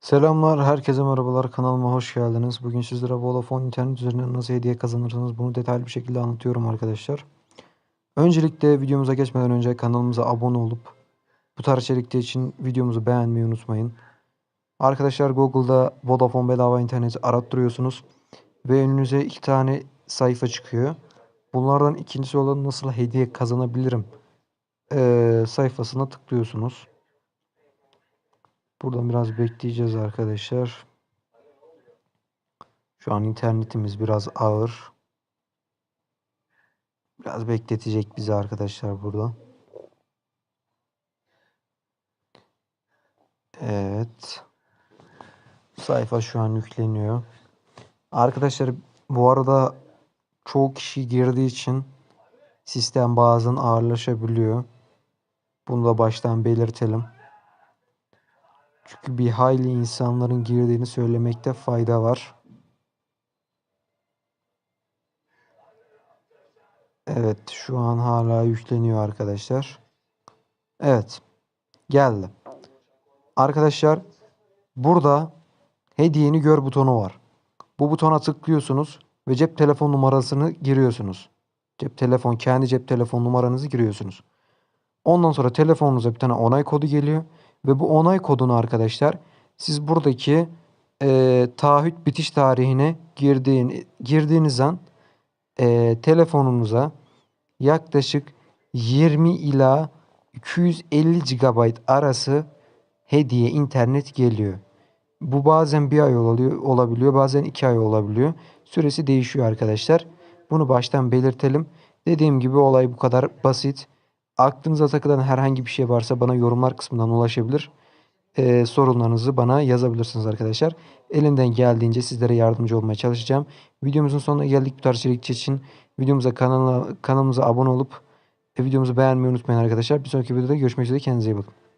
Selamlar, herkese merhabalar. Kanalıma hoş geldiniz. Bugün sizlere Vodafone internet üzerinden nasıl hediye kazanırsınız bunu detaylı bir şekilde anlatıyorum arkadaşlar. Öncelikle videomuza geçmeden önce kanalımıza abone olup bu tarz içerikler için videomuzu beğenmeyi unutmayın. Arkadaşlar Google'da Vodafone bedava interneti arattırıyorsunuz ve önünüze iki tane sayfa çıkıyor. Bunlardan ikincisi olan nasıl hediye kazanabilirim eee, sayfasına tıklıyorsunuz. Buradan biraz bekleyeceğiz arkadaşlar. Şu an internetimiz biraz ağır. Biraz bekletecek bizi arkadaşlar burada. Evet. Sayfa şu an yükleniyor. Arkadaşlar bu arada çoğu kişi girdiği için sistem bazen ağırlaşabiliyor. Bunu da baştan belirtelim. Çünkü bir hayli insanların girdiğini söylemekte fayda var. Evet, şu an hala yükleniyor arkadaşlar. Evet, geldi. Arkadaşlar, burada hediyeni gör butonu var. Bu butona tıklıyorsunuz ve cep telefon numarasını giriyorsunuz. Cep telefon, kendi cep telefon numaranızı giriyorsunuz. Ondan sonra telefonunuza bir tane onay kodu geliyor. Ve bu onay kodunu arkadaşlar siz buradaki eee taahhüt bitiş tarihine girdiğin, girdiğiniz an eee, telefonunuza yaklaşık 20 ila 250 GB arası hediye internet geliyor. Bu bazen bir ay oluyor, olabiliyor, bazen iki ay olabiliyor. Süresi değişiyor arkadaşlar. Bunu baştan belirtelim. Dediğim gibi olay bu kadar basit. Aklınıza takılan herhangi bir şey varsa bana yorumlar kısmından ulaşabilir. Ee, sorunlarınızı bana yazabilirsiniz arkadaşlar. Elimden geldiğince sizlere yardımcı olmaya çalışacağım. Videomuzun sonuna geldik. Bu tarz içerikler için videomuza kanala, kanalımıza abone olup e, videomuzu beğenmeyi unutmayın arkadaşlar. Bir sonraki videoda görüşmek üzere. Kendinize iyi bakın.